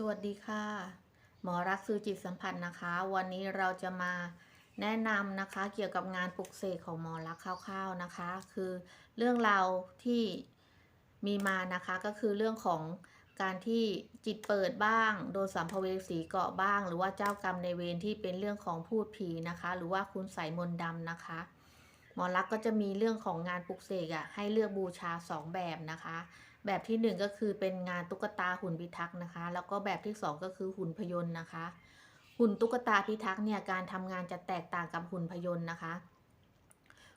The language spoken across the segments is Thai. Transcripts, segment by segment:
สวัสดีค่ะ หมอรักซื้อจิตสัมผัสนะคะ วันนี้เราจะมาแนะนำนะคะ เกี่ยวกับงานปลุกเสกของหมอรักคร่าวๆนะคะ คือเรื่องราวที่มีมานะคะก็คือเรื่องของการที่จิตเปิดบ้าง โดนสัมภเวสีเกาะบ้าง หรือว่าเจ้ากรรมในเวรที่เป็นเรื่องของพูดผีนะคะ หรือว่าคุณใส่มนต์ดำนะคะ หมอรักก็จะมีเรื่องของงานปลุกเสกอะให้เลือกบูชาสองแบบนะคะ แบบที่หนึ่งก็คือเป็นงานตุ๊กตาหุ่นพิทักษ์นะคะ แล้วก็แบบที่สองก็คือหุ่นพยนต์นะคะ หุ่นตุ๊กตาพิทักษ์เนี่ยการทำงานจะแตกต่างกับหุ่นพยนต์นะคะ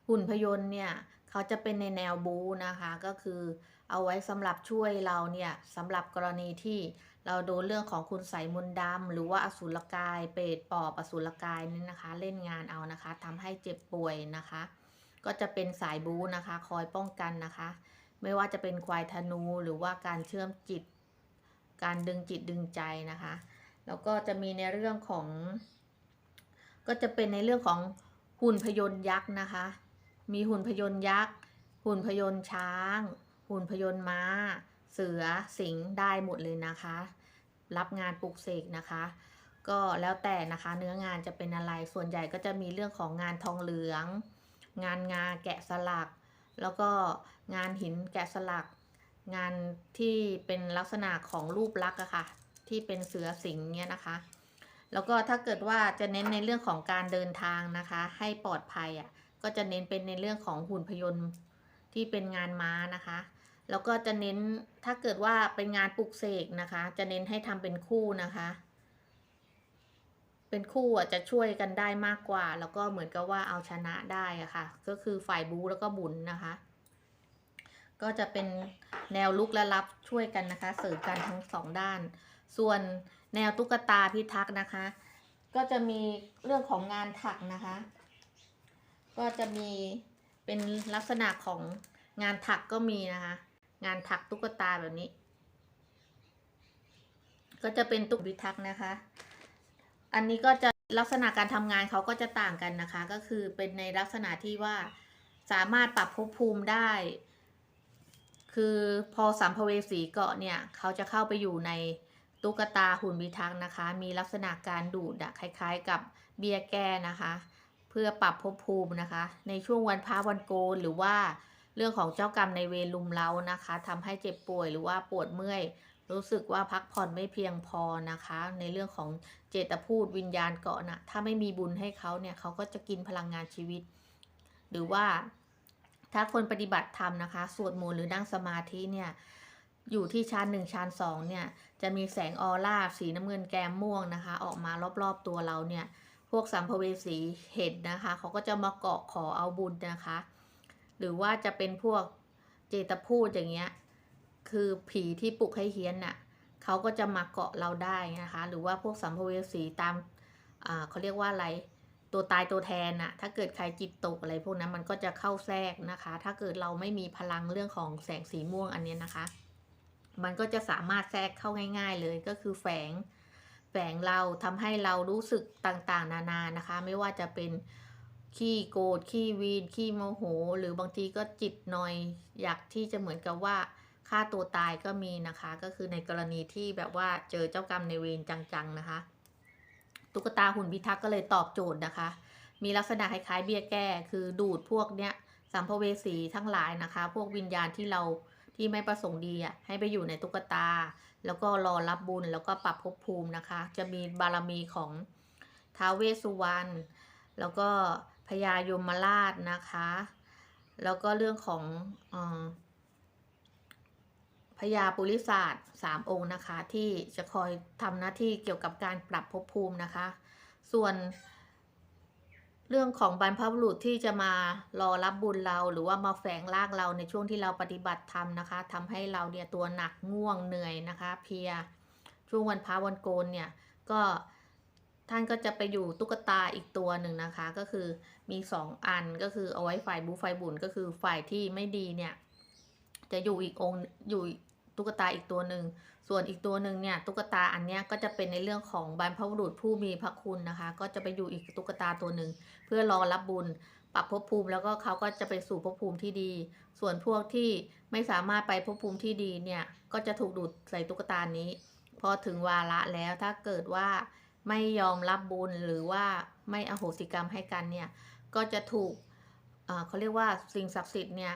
หุ่นพยนต์เนี่ยเขาจะเป็นในแนวบูนะคะก็คือเอาไว้สำหรับช่วยเราเนี่ยสำหรับกรณีที่เราโดนเรื่องของคุณใส่มนต์ดำหรือว่าอสุรกาย เปรตปอบอสุรกายนี่นะคะ เล่นงานเอานะคะทำให้เจ็บป่วยนะคะ ก็จะเป็นสายบูนะคะ คอยป้องกันนะคะ ไม่ว่าจะเป็นควายธนูหรือว่าการเชื่อมจิต การดึงจิตดึงใจนะคะ แล้วก็จะมีในเรื่องของ ก็จะเป็นในเรื่องของหุ่นพยนต์ยักษ์นะคะ มีหุ่นพยนต์ยักษ์ หุ่นพยนต์ช้าง หุ่นพยนต์ม้า เสือ สิงห์ ได้หมดเลยนะคะ รับงานปลุกเสกนะคะ ก็แล้วแต่นะคะเนื้องานจะเป็นอะไร ส่วนใหญ่ก็จะมีเรื่องของงานทองเหลือง งานงาแกะสลัก แล้วก็งานหินแกะสลัก งานที่เป็นลักษณะของรูปลักษณ์อะค่ะ ที่เป็นเสือสิงเนี่ยนะคะ แล้วก็ถ้าเกิดว่าจะเน้นในเรื่องของการเดินทางนะคะ ให้ปลอดภัยอะก็จะเน้นเป็นในเรื่องของหุ่นพยนต์ที่เป็นงานม้านะคะ แล้วก็จะเน้นถ้าเกิดว่าเป็นงานปลุกเสกนะคะ จะเน้นให้ทำเป็นคู่นะคะ เป็นคู่อะจะช่วยกันได้มากกว่า แล้วก็เหมือนกับว่าเอาชนะได้อะค่ะ ก็คือฝ่ายบูแล้วก็บุญนะคะ ก็จะเป็นแนวลุกและรับช่วยกันนะคะ เสริมกันทั้งสองด้าน ส่วนแนวตุ๊กตาพิทักษ์นะคะ ก็จะมีเรื่องของงานถักนะคะ ก็จะมีเป็นลักษณะของงานถักก็มีนะคะ งานถักตุ๊กตาแบบนี้ ก็จะเป็นตุ๊กพิทักษ์นะคะ อันนี้ก็จะลักษณะการทำงานเขาก็จะต่างกันนะคะ ก็คือเป็นในลักษณะที่ว่าสามารถปรับภพภูมิได้ คือพอสัมภเวสีเกาะเนี่ย เขาจะเข้าไปอยู่ในตุ๊กตาหุ่นพิทักษ์นะคะ มีลักษณะการดูดคล้ายๆ กับเบียแก้นะคะ เพื่อปรับภพภูมินะคะ ในช่วงวันพระวันโกนหรือว่าเรื่องของเจ้ากรรมในเวรลุมเล้านะคะทำให้เจ็บป่วยหรือว่าปวดเมื่อย รู้สึกว่าพักผ่อนไม่เพียงพอนะคะ ในเรื่องของเจตพูดวิญญาณเกาะนะถ้าไม่มีบุญให้เขาเนี่ยเขาก็จะกินพลังงานชีวิต หรือว่าถ้าคนปฏิบัติธรรมนะคะ สวดมนต์หรือนั่งสมาธิเนี่ยอยู่ที่ชั้นหนึ่งชั้นสองเนี่ยจะมีแสงออร่าสีน้ำเงินแกมม่วงนะคะ ออกมารอบๆตัวเราเนี่ย พวกสัมภเวสีเห็นนะคะเขาก็จะมาเกาะขอเอาบุญนะคะ หรือว่าจะเป็นพวกเจตพูดอย่างเงี้ย คือผีที่ปลุกให้เฮี้ยนน่ะเขาก็จะมาเกาะเราได้นะคะ หรือว่าพวกสัมภเวสีตามเขาเรียกว่าอะไรตัวตายตัวแทนน่ะ ถ้าเกิดใครจิตตกอะไรพวกนั้นมันก็จะเข้าแทรกนะคะ ถ้าเกิดเราไม่มีพลังเรื่องของแสงสีม่วงอันเนี้ยนะคะ มันก็จะสามารถแทรกเข้าง่าย ๆ เลยก็คือแฝงแฝงเราทำให้เรารู้สึกต่างๆ นานานะคะ ไม่ว่าจะเป็นขี้โกรธขี้วีนขี้โมโห หรือบางทีก็จิตหน่อย อยากที่จะเหมือนกับว่า ฆ่าตัวตายก็มีนะคะ ก็คือในกรณีที่แบบว่าเจอเจ้ากรรมในเวรจังๆนะคะ ตุ๊กตาหุ่นพิทักษ์ก็เลยตอบโจทย์นะคะ มีลักษณะคล้ายๆเบี้ยแก้ คือดูดพวกเนี้ยสัมภเวสีทั้งหลายนะคะ พวกวิญญาณที่เราที่ไม่ประสงค์ดีอะให้ไปอยู่ในตุ๊กตา แล้วก็รอรับบุญแล้วก็ปรับภพภูมินะคะ จะมีบารมีของท้าวเวสสุวรรณแล้วก็พญายมราชนะคะ แล้วก็เรื่องของออ พญาปุริศาสตร์สามองค์นะคะ ที่จะคอยทำหน้าที่เกี่ยวกับการปรับภพภูมินะคะ ส่วนเรื่องของบรรพบุรุษที่จะมารอรับบุญเรา หรือว่ามาแฝงร่างเราในช่วงที่เราปฏิบัติธรรมนะคะทำให้เราเนี่ยตัวหนักง่วงเหนื่อยนะคะ เพียช่วงวันพระวันโกนเนี่ยก็ท่านก็จะไปอยู่ตุ๊กตาอีกตัวหนึ่งนะคะ ก็คือมีสองอันก็คือเอาไว้ฝ่ายบูฝ่ายบุญก็คือฝ่ายที่ไม่ดีเนี่ย จะอยู่อีกองค์อยู่ ตุ๊กตาอีกตัวหนึ่ง ส่วนอีกตัวหนึ่งเนี่ยตุ๊กตาอันเนี้ยก็จะเป็นในเรื่องของบรรพบุรุษผู้มีพระคุณนะคะ ก็จะไปอยู่อีกตุ๊กตาตัวหนึ่ง เพื่อรอรับบุญปรับภพภูมิแล้วก็เขาก็จะไปสู่ภพภูมิที่ดี ส่วนพวกที่ไม่สามารถไปภพภูมิที่ดีเนี่ยก็จะถูกดูดใส่ตุ๊กตานี้ พอถึงวาระแล้วถ้าเกิดว่าไม่ยอมรับบุญหรือว่าไม่อโหสิกรรมให้กันเนี่ยก็จะถูกเอ่อเขาเรียกว่าสิ่งศักดิ์สิทธิ์เนี่ย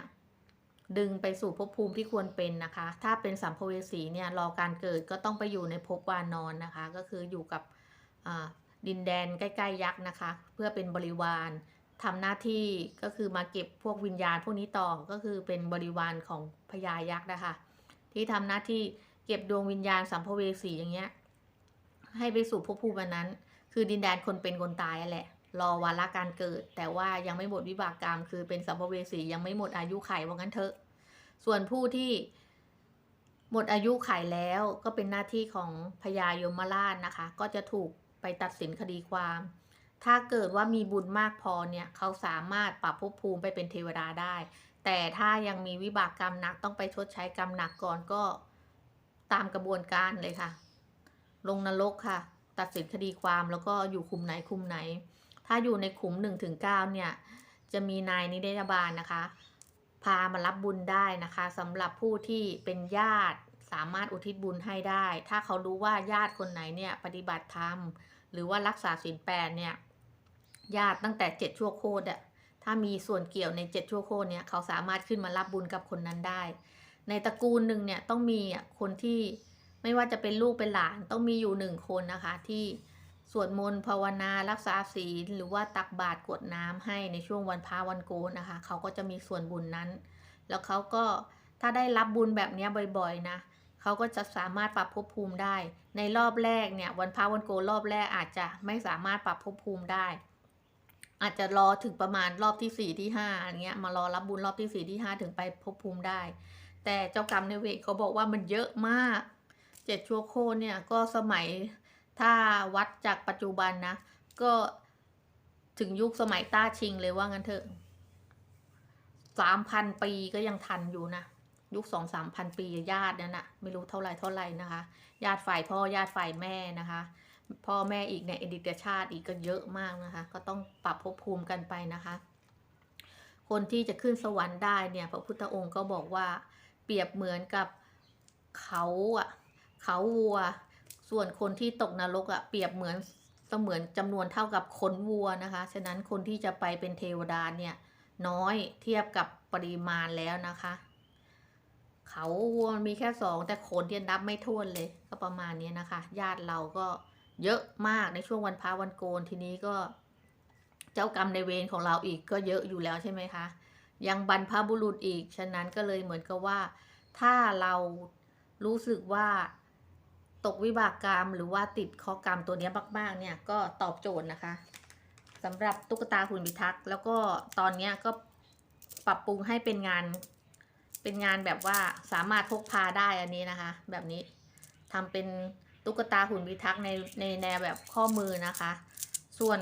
ดึงไปสู่ภพภูมิที่ควรเป็นนะคะ ถ้าเป็นสัมภเวสีเนี่ยรอการเกิดก็ต้องไปอยู่ในภพวานอนนะคะ ก็คืออยู่กับดินแดนใกล้ๆยักษ์นะคะ เพื่อเป็นบริวารทำหน้าที่ก็คือมาเก็บพวกวิญญาณพวกนี้ต่อก็คือเป็นบริวารของพญายักษ์นะคะ ที่ทำหน้าที่เก็บดวงวิญญาณสัมภเวสีอย่างเงี้ยให้ไปสู่ภพภูมินั้น คือดินแดนคนเป็นคนตายแหละรอวาระการเกิด แต่ว่ายังไม่หมดวิบากกรรม คือเป็นสัมภเวสียังไม่หมดอายุไขว่างั้นเถอะ ส่วนผู้ที่หมดอายุไขแล้วก็เป็นหน้าที่ของพญายมราชนะคะ ก็จะถูกไปตัดสินคดีความ ถ้าเกิดว่ามีบุญมากพอเนี่ยเขาสามารถปรับภพภูมิไปเป็นเทวดาได้ แต่ถ้ายังมีวิบากกรรมหนักต้องไปชดใช้กรรมหนักก่อนก็ตามกระบวนการเลยค่ะ ลงนรกค่ะ ตัดสินคดีความแล้วก็อยู่คุมไหนคุมไหน ถ้าอยู่ในขุม1นถึงเเนี่ยจะมีนายนิเดยบาลนะคะ พามารับบุญได้นะคะสำหรับผู้ที่เป็นญาติสามารถอุทิศบุญให้ได้ ถ้าเขารู้ว่าญาติคนไหนเนี่ยปฏิบัติธรรม หรือว่ารักษาศีลแปดเนี่ยญาติตั้งแต่เจ็ดชั่วโคตรอะถ้ามีส่วนเกี่ยวในเจ็ดชั่วโคตรเนี่ยเขาสามารถขึ้นมารับบุญกับคนนั้นได้ ในตระกูลหนึ่งเนี่ยต้องมีคนที่ไม่ว่าจะเป็นลูกเป็นหลานต้องมีอยู่หนึ่งคนนะคะที่ สวดมนต์ภาวนารักษาศีลหรือว่าตักบาตรกวดน้ำให้ในช่วงวันพระวันโกนนะคะ เขาก็จะมีส่วนบุญนั้น แล้วเขาก็ถ้าได้รับบุญแบบนี้บ่อยๆนะเขาก็จะสามารถปรับภพภูมิได้ ในรอบแรกเนี่ยวันพระวันโกรอบแรกอาจจะไม่สามารถปรับภพภูมิได้ อาจจะรอถึงประมาณรอบที่สี่ที่ห้าอันเงี้ยมารอรับบุญรอบที่สี่ที่ห้าถึงไปภพภูมิได้ แต่เจ้ากรรมในายเวรเขาบอกว่ามันเยอะมากเจ็ดชั่วโคเนี่ยก็สมัย ถ้าวัดจากปัจจุบันนะ ก็ถึงยุคสมัยต้าชิงเลยว่างั้นเถอะสามพันปีก็ยังทันอยู่นะ ยุคสองสามพันปีญาตินั่นนะไม่รู้เท่าไรเท่าไรนะคะ ญาติฝ่ายพ่อญาติฝ่ายแม่นะคะ พ่อแม่อีกในยอดีตชาติอีกก็เยอะมากนะคะ ก็ต้องปรับภพภูมิกันไปนะคะ คนที่จะขึ้นสวรรค์ได้เนี่ยพระพุทธองค์ก็บอกว่าเปรียบเหมือนกับเขาอะเขาวัว ส่วนคนที่ตกนรกอะเปรียบเหมือนเสมือนจำนวนเท่ากับขนวัวนะคะ ฉะนั้นคนที่จะไปเป็นเทวดาเนี่ยน้อยเทียบกับปริมาณแล้วนะคะ เขาวัวมันมีแค่สองแต่ขนที่ยนับไม่ถ้วนเลย ก็ประมาณนี้นะคะ ญาติเราก็เยอะมากในช่วงวันพระวันโกนทีนี้ก็เจ้ากรรมในเวรของเราอีกก็เยอะอยู่แล้วใช่ไหมคะ ยังบรรพบุรุษอีก ฉะนั้นก็เลยเหมือนกับว่า ถ้าเรารู้สึกว่า ตกวิบากกรรมหรือว่าติดข้อกรรมตัวนี้มากๆเนี่ยก็ตอบโจทย์นะคะสำหรับตุ๊กตาหุ่นพิทักษ์แล้วก็ตอนนี้ก็ปรับปรุงให้เป็นงานเป็นงานแบบว่าสามารถพกพาได้อันนี้นะคะ แบบนี้ทำเป็นตุ๊กตาหุ่นพิทักษ์ในในแนวแบบข้อมือนะคะ ส่วน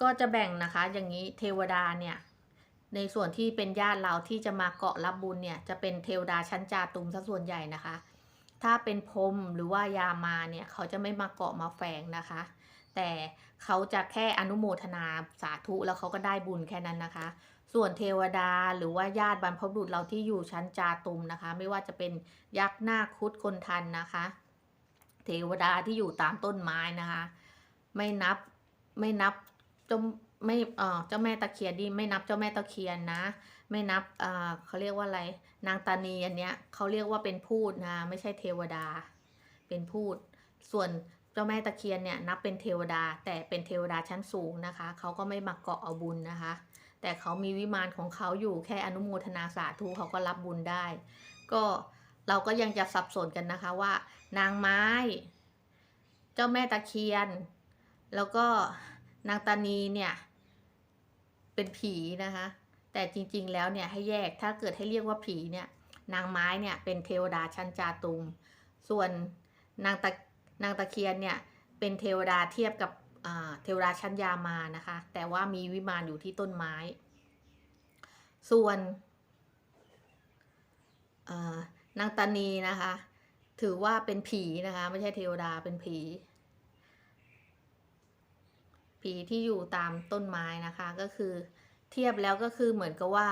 ก็จะแบ่งนะคะอย่างนี้เทวดาเนี่ยในส่วนที่เป็นญาติเราที่จะมาเกาะรับบุญเนี่ยจะเป็นเทวดาชั้นจาตุมซะส่วนใหญ่นะคะ ถ้าเป็นพรมหรือว่ายามาเนี่ยเขาจะไม่มาเกาะมาแฝงนะคะ แต่เขาจะแค่อนุโมทนาสาธุแล้วเขาก็ได้บุญแค่นั้นนะคะ ส่วนเทวดาหรือว่าญาติบรรพบุรุษเราที่อยู่ชั้นจาตุมนะคะ ไม่ว่าจะเป็นยักษ์หน้าคุดคนทันนะคะ เทวดาที่อยู่ตามต้นไม้นะคะ ไม่นับไม่นับเจ้าไม่เออเจ้าแม่ตะเคียนดีไม่นับเจ้าแม่ตะเคียนนะ ไม่นับเอ่อเขาเรียกว่าอะไร นางตานีอันเนี้ยเขาเรียกว่าเป็นพูดนะไม่ใช่เทวดา เป็นพูด ส่วนเจ้าแม่ตะเคียนเนี่ยนับเป็นเทวดา แต่เป็นเทวดาชั้นสูงนะคะเขาก็ไม่มาเกาะเอาบุญนะคะ แต่เขามีวิมานของเขาอยู่แค่อนุโมทนาสาธุเขาก็รับบุญได้ ก็เราก็ยังจะสับสนกันนะคะว่า นางไม้ เจ้าแม่ตะเคียน แล้วก็นางตานีเนี่ยเป็นผีนะคะ แต่จริงๆแล้วเนี่ยให้แยกถ้าเกิดให้เรียกว่าผีเนี่ยนางไม้เนี่ยเป็นเทวดาชั้นจาตุม ส่วนนางตะนางตะเคียนเนี่ยเป็นเทวดาเทียบกับเทวดาชั้นยามานะคะ แต่ว่ามีวิมานอยู่ที่ต้นไม้ ส่วนนางตานีนะคะ ถือว่าเป็นผีนะคะไม่ใช่เทวดาเป็นผี ผีที่อยู่ตามต้นไม้นะคะก็คือ เทียบแล้วก็คือเหมือนกับว่า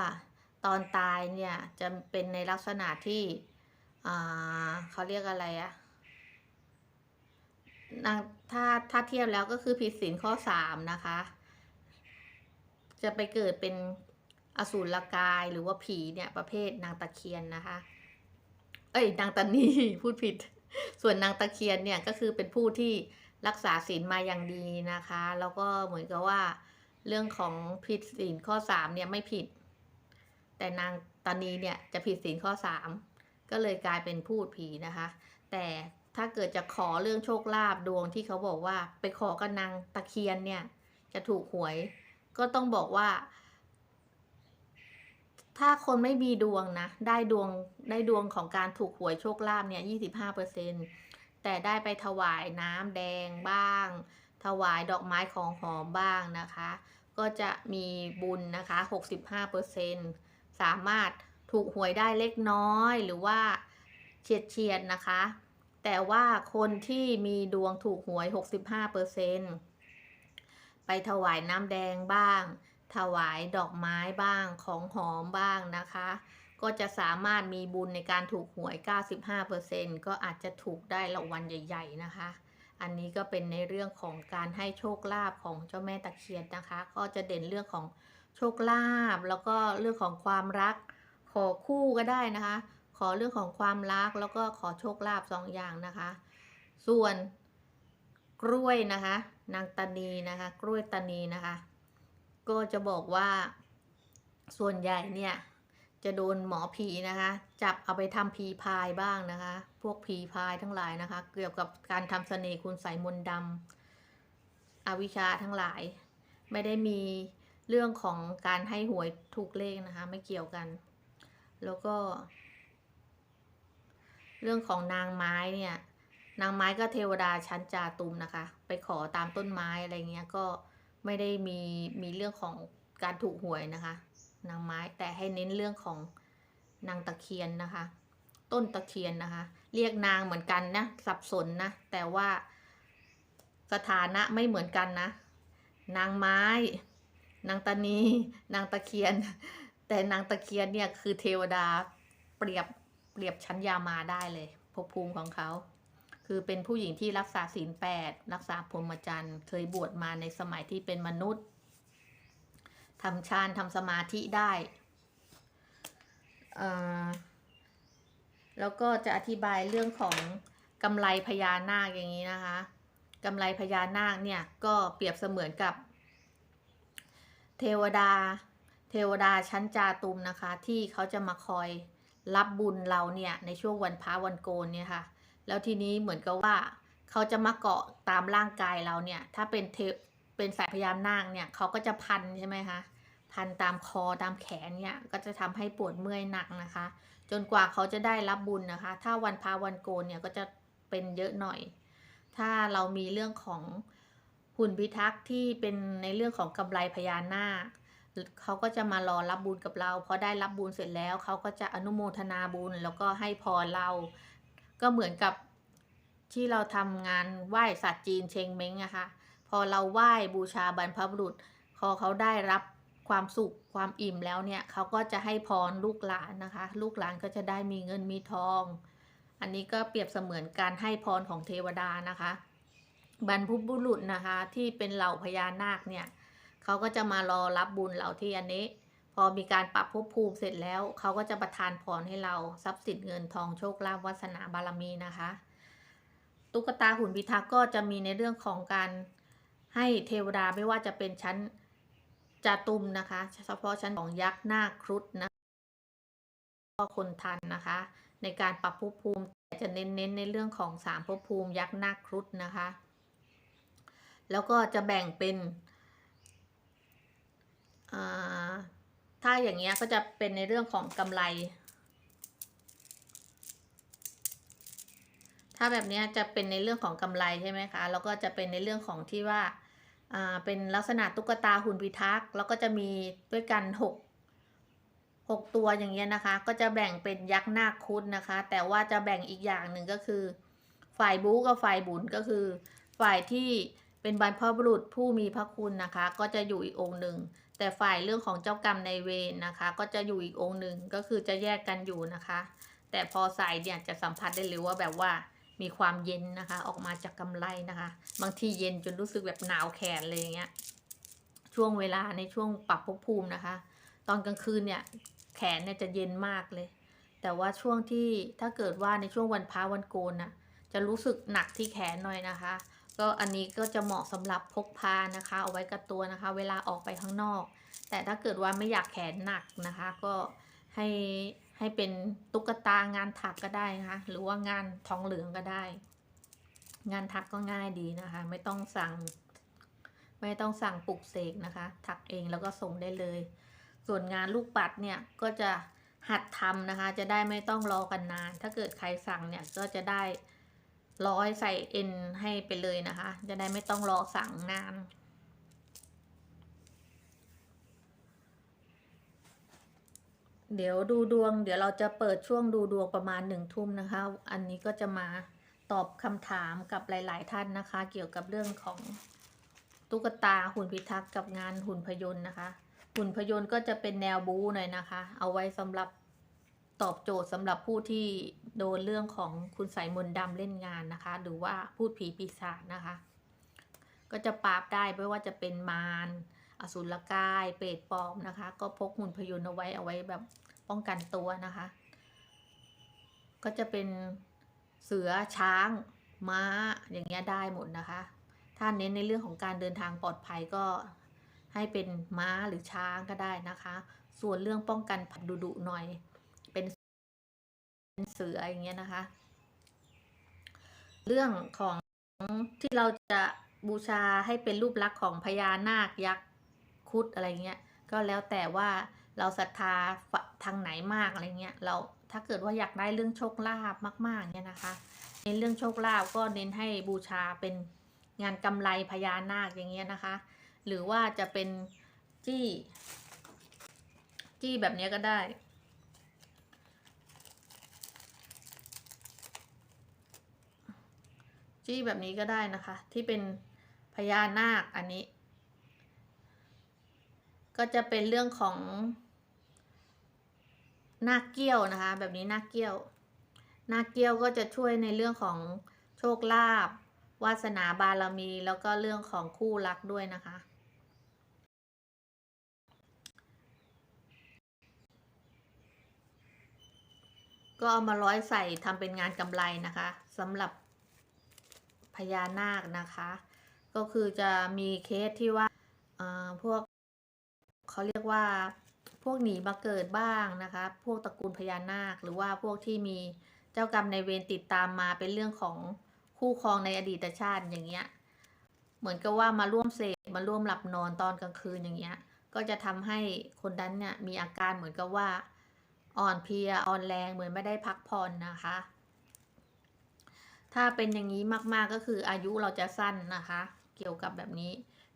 ตอนตายเนี่ยจะเป็นในลักษณะที่เขาเรียกอะไรอะนางถ้าถ้าเทียบแล้วก็คือผิดศีลข้อสามนะคะ จะไปเกิดเป็นอสูรกายหรือว่าผีเนี่ยประเภทนางตะเคียนนะคะ เอ้ยนางตานีพูดผิด ส่วนนางตะเคียนเนี่ยก็คือเป็นผู้ที่รักษาศีลมาอย่างดีนะคะ แล้วก็เหมือนกับว่า เรื่องของผิดศีลข้อสามเนี่ยไม่ผิด แต่นางตานีเนี่ยจะผิดศีลข้อสามก็เลยกลายเป็นพูดผีนะคะ แต่ถ้าเกิดจะขอเรื่องโชคลาภดวงที่เขาบอกว่า ไปขอกับนางตะเคียนเนี่ย จะถูกหวย ก็ต้องบอกว่า ถ้าคนไม่มีดวงนะ ได้ดวงได้ดวงของการถูกหวยโชคลาภเนี่ยยี่สิบห้าเปอร์เซ็นแต่ได้ไปถวายน้ำแดงบ้าง ถวายดอกไม้ของหอมบ้างนะคะ ก็จะมีบุญนะคะหกสิบห้าเปอร์เซ็นสามารถถูกหวยได้เล็กน้อยหรือว่าเฉียดเฉียดนะคะ แต่ว่าคนที่มีดวงถูกหวย 65เปอร์เซ็นไปถวายน้ำแดงบ้าง ถวายดอกไม้บ้างของหอมบ้างนะคะ ก็จะสามารถมีบุญในการถูกหวย 95เปอร์เซ็นก็อาจจะถูกได้รางวัลใหญ่ ๆ นะคะ อันนี้ก็เป็นในเรื่องของการให้โชคลาภของเจ้าแม่ตะเคียนนะคะ ก็จะเด่นเรื่องของโชคลาภแล้วก็เรื่องของความรัก ขอคู่ก็ได้นะคะ ขอเรื่องของความรักแล้วก็ขอโชคลาภสองอย่างนะคะ ส่วนกล้วยนะคะ นางตานีนะคะ กล้วยตานีนะคะ ก็จะบอกว่าส่วนใหญ่เนี่ย จะโดนหมอผีนะคะ จับเอาไปทำผีพายบ้างนะคะ พวกผีพายทั้งหลายนะคะ เกี่ยวกับการทำเสน่ห์คุณใส่มนต์ดำอวิชชาทั้งหลาย ไม่ได้มีเรื่องของการให้หวยถูกเลขนะคะ ไม่เกี่ยวกัน แล้วก็ เรื่องของนางไม้เนี่ย นางไม้ก็เทวดาชั้นจาตุมนะคะ ไปขอตามต้นไม้อะไรเงี้ยก็ไม่ได้มีมีเรื่องของการถูกหวยนะคะ นางไม้แต่ให้เน้นเรื่องของนางตะเคียนนะคะ ต้นตะเคียนนะคะ เรียกนางเหมือนกันนะสับสนนะ แต่ว่าสถานะไม่เหมือนกันนะ นางไม้ นางตานี นางตะเคียน แต่นางตะเคียนเนี่ยคือเทวดาเปรียบเปรียบชั้นยามาได้เลยภพภูมิของเขา คือเป็นผู้หญิงที่รักษาศีลแปดรักษาพรหมจรรย์ เคยบวชมาในสมัยที่เป็นมนุษย์ ทำฌานทำสมาธิได้แล้วก็จะอธิบายเรื่องของกำไรพญานาคอย่างนี้นะคะกำไรพญานาคเนี่ยก็เปรียบเสมือนกับ เทวดา เทวดาชั้นจาตุมนะคะ ที่เขาจะมาคอยรับบุญเราเนี่ยในช่วงวันพระวันโกนเนี่ยค่ะ แล้วทีนี้เหมือนกับว่าเขาจะมาเกาะตามร่างกายเราเนี่ย ถ้าเป็นเทเป็นสายพญานาคเนี่ยเขาก็จะพันใช่ไหมคะ พันตามคอตามแขนเนี่ยก็จะทำให้ปวดเมื่อยหนักนะคะ จนกว่าเขาจะได้รับบุญนะคะ ถ้าวันพระวันโกนเนี่ยก็จะเป็นเยอะหน่อย ถ้าเรามีเรื่องของหุ่นพิทักษ์ที่เป็นในเรื่องของกำไรพญานาคเขาก็จะมารอรับบุญกับเราพอได้รับบุญเสร็จแล้วเขาก็จะอนุโมทนาบุญแล้วก็ให้พรเรา ก็เหมือนกับที่เราทำงานไหว้สัตว์จีนเชงเม้งอะค่ะพอเราไหว้บูชาบรรพบุรุษพอเขาได้รับ ความสุขความอิ่มแล้วเนี่ยเขาก็จะให้พรลูกหลานนะคะ ลูกหลานก็จะได้มีเงินมีทอง อันนี้ก็เปรียบเสมือนการให้พรของเทวดานะคะ บรรพบุรุษนะคะที่เป็นเหล่าพญานาคเนี่ยเขาก็จะมารอรับบุญเราที่อันนี้ พอมีการปรับภพภูมิเสร็จแล้วเขาก็จะประทานพรให้เราทรัพย์สินเงินทองโชคลาภวาสนาบารมีนะคะ ตุ๊กตาหุ่นพิทักษ์ก็จะมีในเรื่องของการให้เทวดาไม่ว่าจะเป็นชั้น จาตุมนะคะเฉพาะชั้นของยักษ์หน้าครุฑนะก็คนทันนะคะ ในการปรับภพภูมิแต่จะเน้นๆในเรื่องของสามภพภูมิยักษ์หน้าครุฑนะคะ แล้วก็จะแบ่งเป็นถ้าอย่างเงี้ยก็จะเป็นในเรื่องของกำไร ถ้าแบบนี้จะเป็นในเรื่องของกำไรใช่ไหมคะ แล้วก็จะเป็นในเรื่องของที่ว่า เป็นลักษณะตุ๊กตาหุ่นพิทักษ์แล้วก็จะมีด้วยกันหกหกตัวอย่างเงี้ยนะคะ ก็จะแบ่งเป็นยักษ์นาคคุดนะคะ แต่ว่าจะแบ่งอีกอย่างหนึ่งก็คือ ฝ่ายบู๊กับฝ่ายบุญก็คือ ฝ่ายที่เป็นบรรพบุรุษผู้มีพระคุณนะคะ ก็จะอยู่อีกองค์หนึ่งแต่ฝ่ายเรื่องของเจ้ากรรมในายเวรนะคะ ก็จะอยู่อีกองค์หนึ่งก็คือจะแยกกันอยู่นะคะ แต่พอใส่เนี่ยจะสัมผัสได้เลยว่าแบบว่า มีความเย็นนะคะ ออกมาจากกำไลนะคะ บางทีเย็นจนรู้สึกแบบหนาวแขนเลยอย่างเงี้ยช่วงเวลาในช่วงปรับภพภูมินะคะ ตอนกลางคืนเนี่ยแขนเนี่ยจะเย็นมากเลย แต่ว่าช่วงที่ถ้าเกิดว่าในช่วงวันพระวันโกนน่ะจะรู้สึกหนักที่แขนหน่อยนะคะ ก็อันนี้ก็จะเหมาะสำหรับพกพานะคะ เอาไว้กับตัวนะคะ เวลาออกไปข้างนอก แต่ถ้าเกิดว่าไม่อยากแขนหนักนะคะ ก็ให้ ให้เป็นตุ๊กตางานถักก็ได้นะคะหรือว่างานทองเหลืองก็ได้ งานถักก็ง่ายดีนะคะ ไม่ต้องสั่ง ไม่ต้องสั่งปลุกเสกนะคะ ถักเองแล้วก็ส่งได้เลย ส่วนงานลูกปัดเนี่ยก็จะหัดทำนะคะ จะได้ไม่ต้องรอกันนาน ถ้าเกิดใครสั่งเนี่ยก็จะได้ร้อยใส่เอ็นให้ไปเลยนะคะ จะได้ไม่ต้องรอสั่งนาน เดี๋ยวดูดวง เดี๋ยวเราจะเปิดช่วงดูดวงประมาณหนึ่งทุ่มนะคะ อันนี้ก็จะมาตอบคำถามกับหลาย ๆ ท่านนะคะ เกี่ยวกับเรื่องของตุ๊กตาหุ่นพิทักษ์กับงานหุ่นพยนต์นะคะ หุ่นพยนต์ก็จะเป็นแนวบู๊หน่อยนะคะ เอาไว้สำหรับตอบโจทย์สำหรับผู้ที่โดนเรื่องของคุณใส่มนต์ดำเล่นงานนะคะ หรือว่าพูดผีปีศาจนะคะ ก็จะปราบได้ไม่ว่าจะเป็นมาร อสุรกาย เปรตปลอมนะคะ ก็พกหุ่นพยนต์เอาไว้เอาไว้แบบป้องกันตัวนะคะ ก็จะเป็นเสือช้าง ม้าอย่างเงี้ยได้หมดนะคะ ถ้าเน้นในเรื่องของการเดินทางปลอดภัยก็ให้เป็นม้าหรือช้างก็ได้นะคะ ส่วนเรื่องป้องกันผัดดุๆหน่อย เป็นเสืออย่างเงี้ยนะคะ เรื่องของที่เราจะบูชาให้เป็นรูปลักษณ์ของพญานาคยักษ์ คุดอะไรเงี้ยก็แล้วแต่ว่าเราศรัทธาทางไหนมากอะไรเงี้ยเราถ้าเกิดว่าอยากได้เรื่องโชคลาภมากๆเนี่ยนะคะเน้นเรื่องโชคลาภก็เน้นให้บูชาเป็นงานกำไรพญานาคอย่างเงี้ยนะคะ หรือว่าจะเป็นจี้จี้แบบเนี้ยก็ได้ จี้แบบนี้ก็ได้นะคะ ที่เป็นพญานาคอันนี้ ก็จะเป็นเรื่องของหน้าเกี้ยวนะคะ แบบนี้หน้าเกี้ยว หน้าเกี้ยวก็จะช่วยในเรื่องของโชคลาภวาสนาบารมี แล้วก็เรื่องของคู่รักด้วยนะคะ ก็เอามาร้อยใส่ทำเป็นงานกำไรนะคะสำหรับพญานาคนะคะ ก็คือจะมีเคสที่ว่าพวก เขาเรียกว่าพวกหนีมาเกิดบ้างนะคะ พวกตระกูลพญานาค หรือว่าพวกที่มีเจ้ากรรมในเวรติดตามมาเป็นเรื่องของคู่ครองในอดีตชาติอย่างเงี้ย เหมือนกับว่ามาร่วมเสพมาร่วมหลับนอนตอนกลางคืนอย่างเงี้ย ก็จะทำให้คนนั้นเนี่ยมีอาการเหมือนกับว่าอ่อนเพลียอ่อนแรงเหมือนไม่ได้พักผ่อนนะคะ ถ้าเป็นอย่างนี้มากๆก็คืออายุเราจะสั้นนะคะ เกี่ยวกับแบบนี้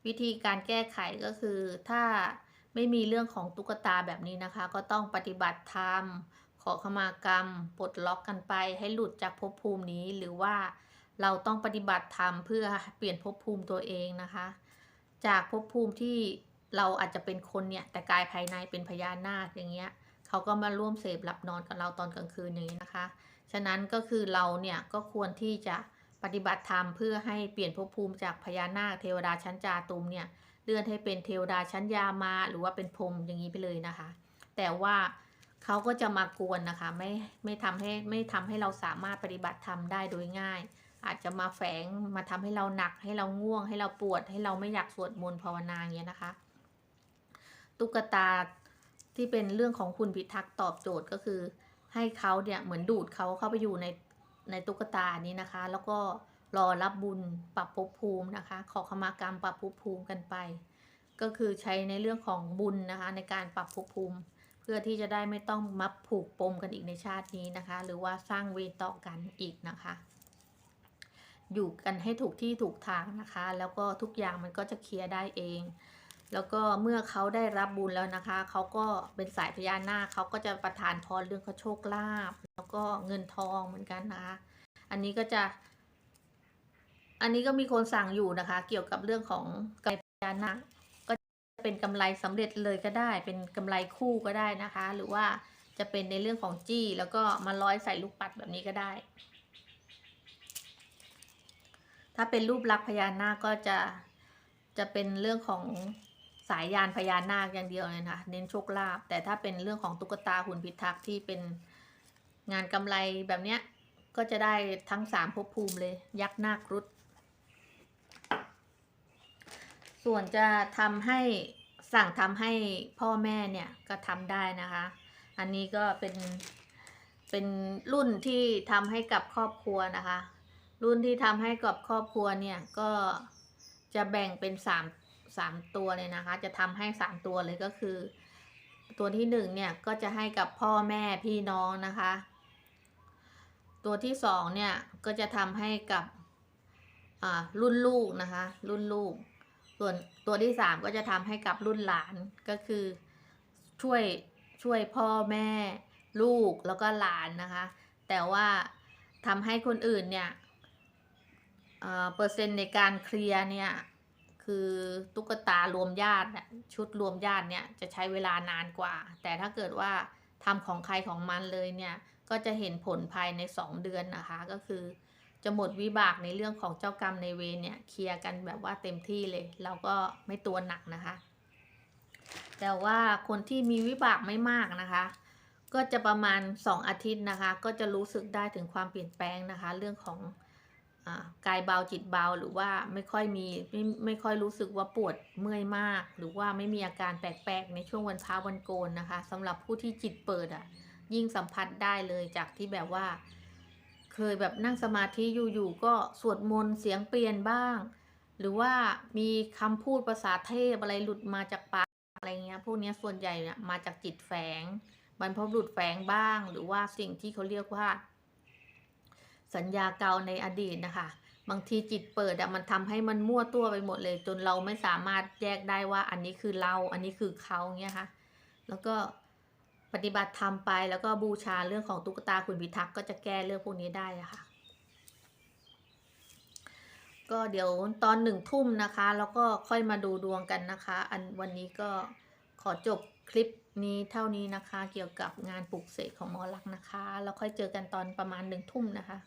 วิธีการแก้ไขก็คือถ้า ไม่มีเรื่องของตุ๊กตาแบบนี้นะคะ ก็ต้องปฏิบัติธรรม ขอขมากรรมปลดล็อกกันไปให้หลุดจากภพภูมินี้หรือว่าเราต้องปฏิบัติธรรมเพื่อเปลี่ยนภพภูมิตัวเองนะคะ จากภพภูมิที่เราอาจจะเป็นคนเนี่ยแต่กายภายในเป็นพญานาคอย่างเงี้ยเขาก็มาร่วมเสพหลับนอนกับเราตอนกลางคืนอย่างนี้นะคะ ฉะนั้นก็คือเราเนี่ยก็ควรที่จะปฏิบัติธรรมเพื่อให้เปลี่ยนภพภูมิจากพญานาคเทวดาชั้นจาตุมเนี่ย เลื่อนให้เป็นเทวดาชั้นยามาหรือว่าเป็นพรมอย่างนี้ไปเลยนะคะ แต่ว่าเขาก็จะมากวนนะคะไม่ไม่ทำให้ไม่ทำให้เราสามารถปฏิบัติธรรมได้โดยง่าย อาจจะมาแฝงมาทำให้เราหนักให้เราง่วง ให้เราปวดให้เราไม่อยากสวดมนต์ภาวนาอย่างเงี้ยนะคะ ตุ๊กตาที่เป็นเรื่องของคุณพิทักษ์ตอบโจทย์ก็คือ ให้เขาเนี่ยเหมือนดูดเขาเข้าไปอยู่ในในตุ๊กตานี้นะคะ แล้วก็ รอรับบุญปรับภพภูมินะคะ ขอขมากรรมปรับภพภูมิกันไป ก็คือใช้ในเรื่องของบุญนะคะ ในการปรับภพภูมิ เพื่อที่จะได้ไม่ต้องมาผูกปมกันอีกในชาตินี้นะคะ หรือว่าสร้างเวรต่อกันอีกนะคะ อยู่กันให้ถูกที่ถูกทางนะคะ แล้วก็ทุกอย่างมันก็จะเคลียร์ได้เอง แล้วก็เมื่อเขาได้รับบุญแล้วนะคะ เขาก็เป็นสายพญานาคเขาก็จะประทานพรเรื่องเขาโชคลาภแล้วก็เงินทองเหมือนกันนะคะ อันนี้ก็จะ อันนี้ก็มีคนสั่งอยู่นะคะ เกี่ยวกับเรื่องของกายพญานาคก็จะเป็นกำไรสำเร็จเลยก็ได้ เป็นกำไรคู่ก็ได้นะคะ หรือว่าจะเป็นในเรื่องของจี้ แล้วก็มาร้อยใส่ลูกปัดแบบนี้ก็ได้ ถ้าเป็นรูปลักษ์พญานาคก็จะจะเป็นเรื่องของสายยานพญานาคอย่างเดียวเลยนะเน้นโชคลาภแต่ถ้าเป็นเรื่องของตุ๊กตาหุ่นพิทักษ์ที่เป็นงานกำไรแบบเนี้ยก็จะได้ทั้งสามภพภูมิเลย ยักษ์นาครุฑ ส่วนจะทำให้สั่งทำให้พ่อแม่เนี่ยก็ทำได้นะคะ อันนี้ก็เป็นเป็นรุ่นที่ทำให้กับครอบครัวนะคะ รุ่นที่ทำให้กับครอบครัวเนี่ยก็จะแบ่งเป็นสามสามตัวเลยนะคะ จะทำให้สามตัวเลยก็คือ ตัวที่หนึ่งเนี่ยก็จะให้กับพ่อแม่พี่น้องนะคะ ตัวที่สองเนี่ยก็จะทำให้กับอ่ารุ่นลูกนะคะ รุ่นลูก ส่วนตัวที่สามก็จะทำให้กับรุ่นหลานก็คือช่วยช่วยพ่อแม่ลูกแล้วก็หลานนะคะ แต่ว่าทำให้คนอื่นเนี่ยเอ่อเปอร์เซ็นต์ในการเคลียร์เนี่ยคือตุ๊กตารวมญาติชุดรวมญาติเนี่ยจะใช้เวลานานกว่า แต่ถ้าเกิดว่าทำของใครของมันเลยเนี่ยก็จะเห็นผลภายใน 2 เดือนนะคะก็คือ จะหมดวิบากในเรื่องของเจ้ากรรมในเวรเนี่ยเคลียร์กันแบบว่าเต็มที่เลย เราก็ไม่ตัวหนักนะคะ แต่ว่าคนที่มีวิบากไม่มากนะคะ ก็จะประมาณ 2 อาทิตย์นะคะ ก็จะรู้สึกได้ถึงความเปลี่ยนแปลงนะคะ เรื่องของอกายเบาจิตเบาหรือว่าไม่ค่อยมีไม่ไม่ค่อยรู้สึกว่าปวดเมื่อยมาก หรือว่าไม่มีอาการแปลกๆ ในช่วงวันพระวันโกนนะคะสำหรับผู้ที่จิตเปิดอะยิ่งสัมผัสได้เลยจากที่แบบว่า เคยแบบนั่งสมาธิอยู่ๆก็สวดมนต์เสียงเปลี่ยนบ้าง หรือว่ามีคำพูดภาษาเทพอะไรหลุดมาจากปากอะไรเงี้ยพวกนี้ส่วนใหญ่เนี่ยมาจากจิตแฝงบรรพบุรุษแฝงบ้าง หรือว่าสิ่งที่เขาเรียกว่า สัญญาเก่าในอดีตนะคะบางทีจิตเปิดอะมันทำให้มันมั่วตัวไปหมดเลย จนเราไม่สามารถแยกได้ว่า อันนี้คือเรา อันนี้คือเขาเงี้ยค่ะ แล้วก็ ปฏิบัติธรรมไปแล้วก็บูชาเรื่องของตุ๊กตาคุณพิทักษ์ก็จะแก้เรื่องพวกนี้ได้ะค่ะก็เดี๋ยวตอนหนึ่งทุ่มนะคะ แล้วก็ค่อยมาดูดวงกันนะคะ อันวันนี้ก็ขอจบคลิปนี้เท่านี้นะคะ เกี่ยวกับงานปลุกเสกของหมอลักนะคะ แล้วค่อยเจอกันตอนประมาณหนึ่งทุ่มนะคะ